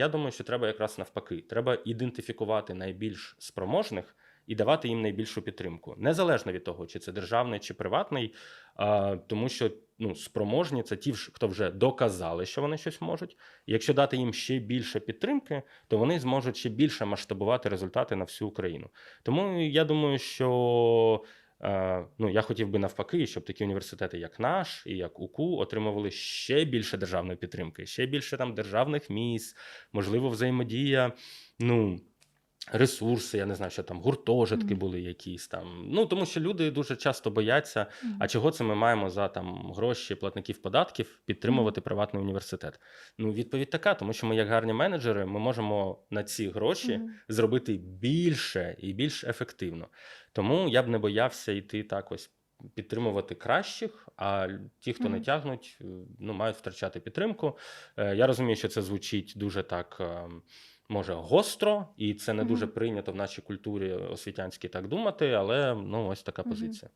я думаю, що треба якраз навпаки. Треба ідентифікувати найбільш спроможних і давати їм найбільшу підтримку, незалежно від того, чи це державний чи приватний, тому що ну, спроможні це ті, хто вже доказали, що вони щось можуть. І якщо дати їм ще більше підтримки, то вони зможуть ще більше масштабувати результати на всю Україну. Тому я думаю, що ну, я хотів би навпаки, щоб такі університети, як наш і як УКУ, отримували ще більше державної підтримки, ще більше там державних місць, можливо, взаємодія. Ну, Ресурси, я не знаю, що там гуртожитки Мгм. були якісь там. Ну тому що люди дуже часто бояться. А чого це ми маємо за там гроші платників податків підтримувати приватний університет? Ну, відповідь така, тому що ми, як гарні менеджери, ми можемо на ці гроші Мгм. зробити більше і більш ефективно. Тому я б не боявся йти так ось підтримувати кращих, а ті, хто не тягнуть, е, ну, мають втрачати підтримку. Е, Я розумію, що це звучить дуже так. е, Може, гостро, і це не дуже прийнято в нашій культурі освітянській так думати, але ну ось така Мгм. позиція.